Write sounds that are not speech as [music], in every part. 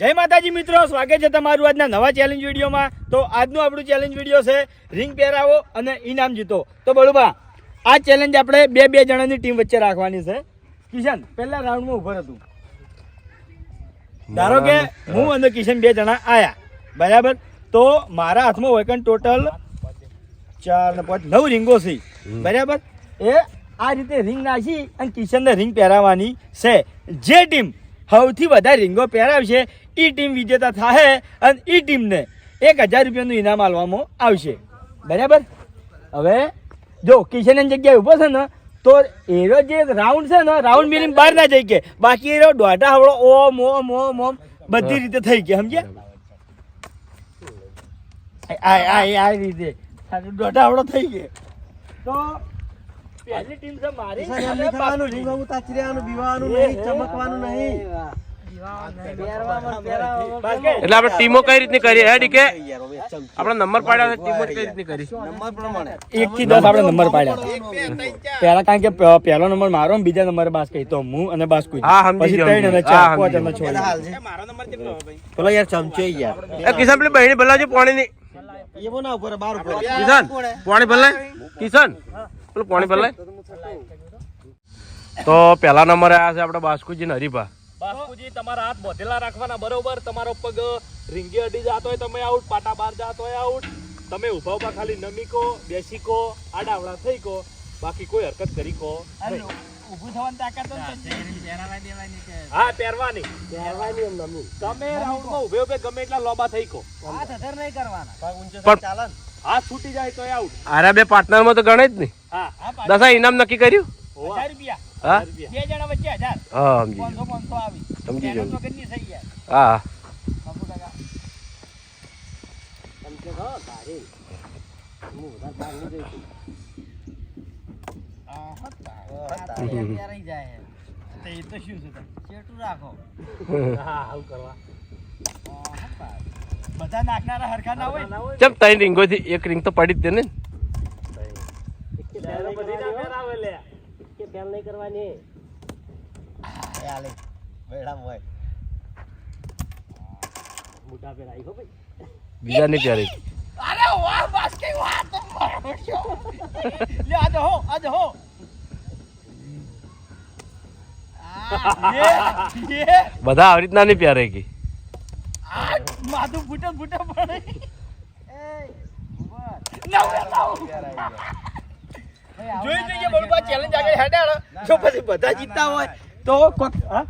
જય માતાજી મિત્રો સ્વાગત છે તમારું આજના નવા ચેલેન્જ વિડીયોમાં. તો આજનું આપણું ચેલેન્જ વીડિયો છે રિંગ પહેરાવો અને ઇનામ જીતો. તો બળુબા આ ચેલેન્જ આપણે બે બે જણાની ટીમ વચ્ચે રાખવાની છે. કિશન પહેલા રાઉન્ડમાં ઉભર હતું ધારો કે હું અને કિશન બે જણા આયા. બરાબર? તો મારા હાથમાં હોય કન ટોટલ ચાર ને પાંચ નવ રીંગો છે. બરાબર? એ આ રીતે રિંગ નાખી અને કિશનને રિંગ પહેરાવવાની છે. જે ટીમ સૌથી વધારે રીંગો પહેરાવશે એ ટીમ વિજેતા થાય અને એ ટીમને એક હજાર રૂપિયાનું ઇનામ આપવામાં આવશે. બરાબર? હવે જો કિશનની જગ્યાએ ઊભો છે ને તો એનો જે રાઉન્ડ છે ને રાઉન્ડ મિલિંગ બહાર ના જઈ કે બાકી એરો દોઢા હવળો ઓમ ઓમ ઓમ ઓમ બધી રીતે થઈ ગયા સમજ્યા? આ રીતે. દોઢા હવળો થઈ ગયો તો પહેલી ટીમ છે મારી. ચમકવાનું નહીં. એટલે આપણે ટીમો કઈ રીતની કરી? હે ડીકે? આપણે નંબર પાડ્યા ટીમો કઈ રીતની કરી? નંબર પ્રમાણે. એક થી દસ આપણે નંબર પાડ્યા પહેલા કારણ કે પહેલો નંબર મારો ને બીજા બાસ કહી. તો હું અને બાસ્કુઈ હા, સમજી પછી ત્રણ અને ચાર. પાંચ હા, અને છ. પેલો યાર ચમચો યાર. એ કિશન પેલી બહેની ભલાજી પાણી ની એવો ના ઉપર બાર ઉપર કિશન પાણી ભલે કિશન પેલું પાણી ભલે તો પહેલા નંબર આવ્યા છે આપણે બાસ્કુજી ને હરીભા બાસ્કુજી તમારા હાથ બધેલા રાખવાના બરોબર? તમારો પગ રીંગે અડી જાતો હોય તમે આઉટ પાટા બાર જાતો હોય આઉટ. તમે ઊભા ઊભા ખાલી નમી કો બેસી કો આડાવડા થઈ કો. બાકી કોઈ હરકત કરી કો. ઊભું થવાની તાકાત તો નથી. હા પહેરવાની. તમે રાઉન્ડમાં ઉભે ઉભે ગમે એટલા લોબા થઈ કો. હાથ છૂટી જાય તો આઉટ. આરા બે પાર્ટનર તો ગણે જ નહીં. હા. હા, દસા ઇનામ નક્કી કર્યું? હજાર રૂપિયા. હા બે જણા વચ્ચે હજાર હા સમજી પાંચસો આવી સમજી ગયો. થઈ ગયા હા બાપુ કાકા. આહા, તારા. તો એ તો શું છે તારે? હા આવું કરવા આહા, તારા. બધા નાખનારા હરખા ના હોય? ચમ ત્રણ રીંગો થી એક રીંગ તો પડી જ દે ને ત્યારે બધી ના પહેરાવે લે હાલે વેડામાં હોય મોટા પહેરાઈ હો ભાઈ. બીજા નહીં પ્યારી અરે વાહ બાસ્કેટ વાહ તો મારો શો. લે આ જો હો આ જો હો. આ, [laughs] યે, યે. બધા આવી રીતના નહીં પ્યારે કે. આ માથું ફૂટે ફૂટે પડે એ, ઊભા. નવે નવ. જોઈ જોઈએ બરોબર ચેલેન્જ આગળ હેડાડો જો પછી બધા જીતતા હોય તો કોક હા?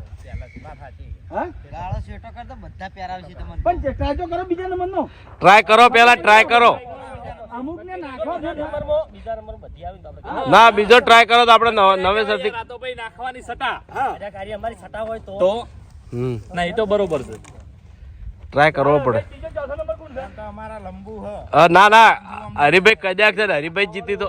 હા? ટ્રાય કરો બીજા ટ્રાય કરો પેલા ટ્રાય કરો. અમુક ને. બીજા નંબર બધી આવી તો આપણે ના બીજો ટ્રાય કરો તો આપણે નવેસરથી તો ભાઈ સટા. હા. તો હમ. ના એ તો બરોબર છે. ટ્રાય કરવો પડે. ના ના. હરિભાઈ કદાચ હરિભાઈ જીતી તો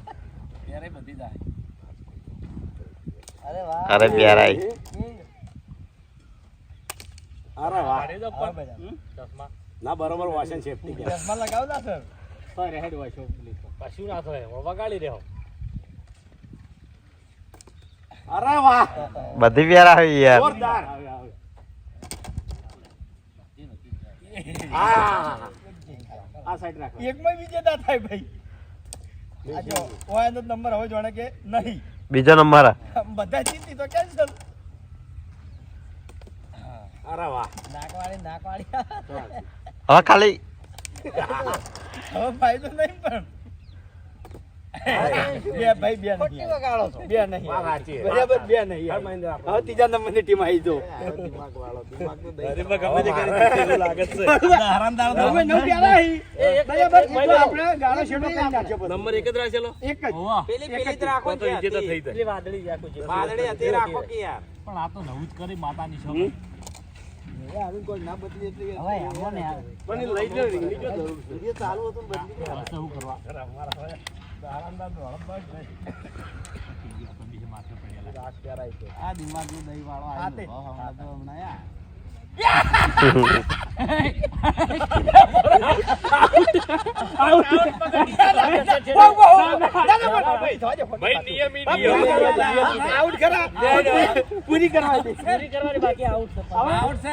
અરે પ્યારાઈ અરે વાહ. ના બરોબર વાસન સેફટી ચશ્મા સર. હેડ વાશો કશું ના થાય વગાડી રહ્યો અરે વાહ. બધી પ્યારાઈ યાર. જોરદાર. આ આ સાઈડ રાખો. એકમાં વિજેતા થાય ભાઈ. ઓયાનો નંબર હવે જોણે કે નહીં. બીજો નંબર બધા જીતી તો કેન્સલ. અરે વાહ. નાકવાળી નાકવાળી. હવે ખાલી હવે ફાયદો નહીં પણ. બે ભાઈ બે નહીં. બે નહીં બરાબર બે નહીં. હવે ત્રીજા નંબરની ટીમ આવી જો. નંબર એક જ રાખેલો? એક જ. પેલી પેલી જ રાખો તો ઈજ્જત થઈ જાય. વાદળી રાખો વાદળી હતી રાખો કે યાર પણ આ તો નવું જ કરી માતાની શોખ હવે અમને આવે. પણ એ લઈ જો જરૂર છે. એવું કરવા? [laughs] આ દિમાગનું દહીં વાળો. હમણાં પૂરી કરવા પૂરી કરવાની બાકી આઉટ છે આઉટ છે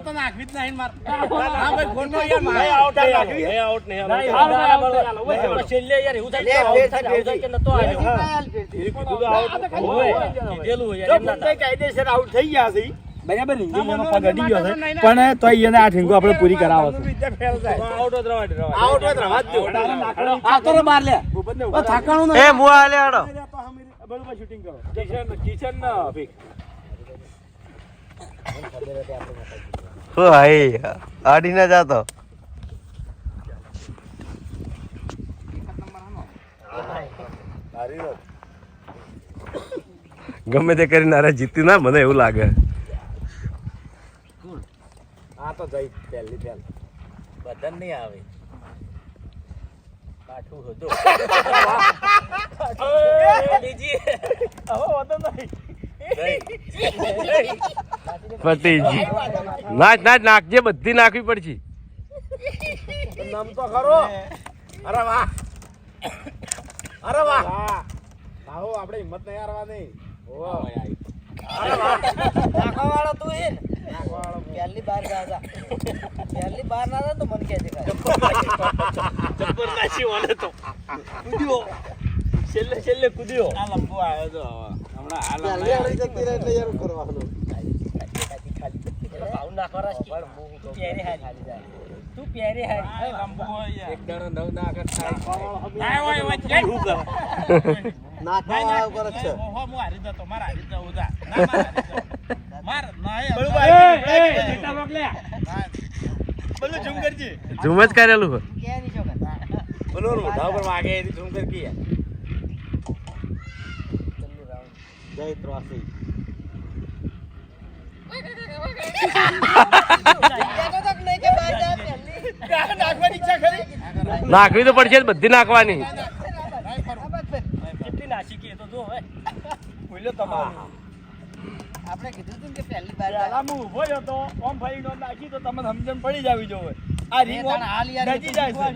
તો નાખવી જ નહીં માર હા ભાઈ ફોનમાં યાર નહીં આઉટ નહીં આલો. આઉટ નહીં આલો. છેલ્લે યાર એવું થાય કે આઉટ થાય આઉટ થાય કે નતો આવ્યો કીધું આઉટ કીધેલું યાર એમ ના બંને કાયદેસર આઉટ થઈ ગયા છે બરાબર રીંગણીનો પગ અડી ગયો છે પણ તો એને આ ઠીંગો આપણે પૂરી કરાવો છે. આઉટ ઓફ રવા. આઉટ તો રવા દો. આ તો રે માર લે ઓ થાકાણો એ મું આલે આડો બરોબર શૂટિંગ કરો. કિશન કિશન ના ભીખ. શું હાઈ આડીને જાતો. ગમે તે કરીને અરે જીતી ના મને એવું લાગે આ તો જઈ પહેલી પહેલ. બદન નહીં આવે. કાઠું હતો બીજી. હવે વાંધો નહીં. પતી નાચ નાચ નાખજે બધી નાખવી પડશે. નામ તો ખરો. અરે વાહ. અરે વાહ. આવો આપણે હિંમત નહીં હારવાની. નાખવા વાળો તું હે ને. પહેલી બાર ના જા પહેલી બાર ના તો મને કહે છે નાસી તો. છેલ્લે છેલ્લે કૂદ્યો. આ લંબો આવ્યો તો હમણાં હાલ ભાવ નાખવા તું પહેરી હારી તું પહેરી હારી. લંબો હોય યાર. એક દાડો નવ ના આગળ થાય. ના જઈ. ઓહો, હું હારી જતો મારે હારી જવું જા. ના મારે હારી જવું. માર નહીં બોલું ઝૂમ કરજે. ઝૂમ જ કરેલું બોલો રોઢા વાગે એની ઝૂમ કરી. જય ત્રાસી. ખરી? નાખવી તો પડશે બધી નાખવાની. નાસી કે તો જો હોય ભૂલ્યો તમારો. આપણે કીધું તું કે પહેલી વાર પેલા હું ઊભો જ હતો ઓમ ફરી નો નાખી તો તમને સમજણ પડી જાવી જોવે આ રીંગ ઓમ એ જાય છે.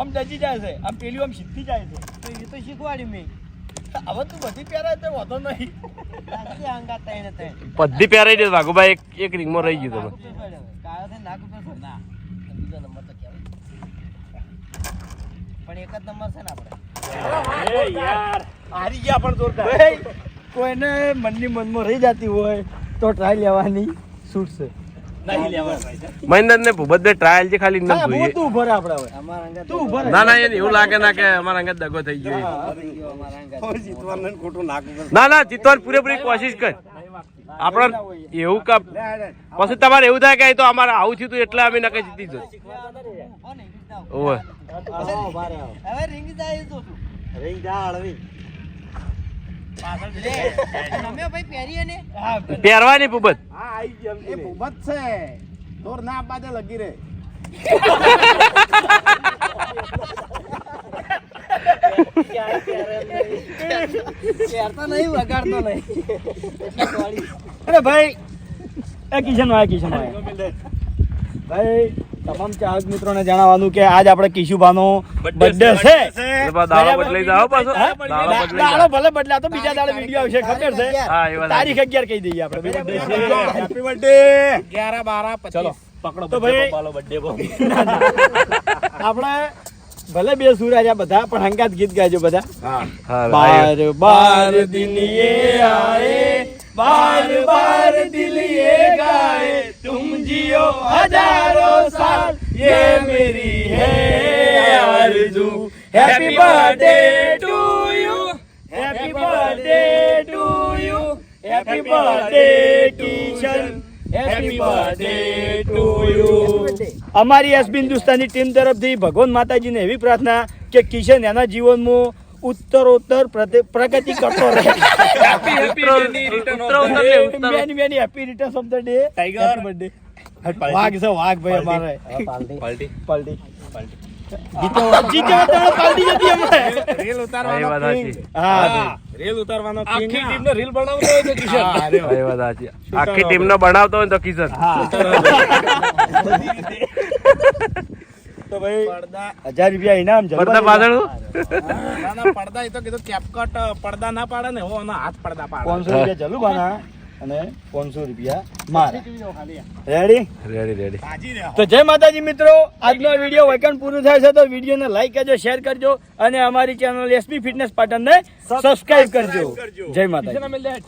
ઓમ ડજી જાય છે. આમ પેલી ઓમ સીધી જાય છે. તો એ તો શીખવાડ્યું મેં. હવે તું બધી પહેરાય તો વધો નહીં. બધી પહેરાઈ દે વાઘુભાઈ એક એક રિંગમાં રહી ગયું તમે પણ એક જ નંબર છે ને આપણે. એ યાર હારી ગયા પણ જોરદાર. કોઈને મનની મનમાં રહી જતી હોય તો ટ્રાય લેવાની છૂટ છે. નહીં લેવા ભાઈ. મહેન્દ્ર ને ભૂપત ટ્રાયલ છે ખાલી ના જોઈએ. તું ઊભો રહે આપણે હવે. અમારા અંગત તું ઊભો ના ના એને એવું લાગે ના કે અમારા અંગત દગો થઈ ગયો ના ના જીતવાની પૂરેપૂરી કોશિશ કર. આપણે એવું કા પછી તમારે એવું થાય કે તો અમારે આવું થયું એટલે અમે નકે જીતી જત કોણ રિંગ જાવ? ઓવે. હવે રિંગ જાય તો તું જા હળવી લે રમ્યો ભાઈ પહેરીએ ને હા, પહેરવાની ભૂપત ભૂપત છે. તોર ના બાજે લગી રે. નહીં વગાડતો નહીં. અરે ભાઈ એ કિશન ભાઈ કિશન ભાઈ ભાઈ તમામ ચાહક મિત્રોને જણાવવાનું કે આજ આપણે કિશુભાનો બર્થડે છે દાડો ભલે બદલા તો બીજા દાડે વીડિયો આવશે ખબર છે તારીખ 11 કહી દઈએ આપણે હેપી બર્થડે 11 12 ચલો પકડો તો ભાઈ બર્થડે આપણે ભલે બે સુરાજા બધા પણ હંગાત ગીત ગાજો બધા બાર બાર દિલ આએ બાર બાર દિલ ગાએ जियो हजारों साल ये मेरी है आरज़ू happy birthday to you happy birthday to you happy birthday Kishan happy birthday to you અમારી એસબી હિન્દુસ્તાની ટીમ તરફથી ભગવાન માતાજીને એવી પ્રાર્થના કે કિશન એના જીવનમાં ઉત્તરોત્તર પ્રતે- પ્રગતિ કરતો રહે ઉત્તરો ઉત્તર ને ઉત્તરો many many happy returns of the day tiger birthday વાઘ છે વાઘ ભાઈ અમારે. પાલટી. પલટી. હા. આખી ટીમ ને બનાવતો હોય તો કિશન. એ વાત સાચી. આખી ટીમ નો બનાવતો હોય ને તો ભાઈ હજાર રૂપિયા ઇનામ પડદા પાછળ ના ના પડદા એ તો કીધું કેપકટ પડદા ના પાડે ને એવો હાથ પડદા પાડે. પાંચસો રૂપિયા ચાલુ બાના અને પાંચસો રૂપિયા મારા. રેડી રેડી રેડી તો જય માતાજી મિત્રો આજનો વીડિયો વેકન પૂરું થાય છે તો વિડીયોને લાઈક કરજો શેર કરજો અને અમારી ચેનલ એસપી ફિટનેસ પાટણને સબસ્ક્રાઇબ કરજો. જય માતાજી.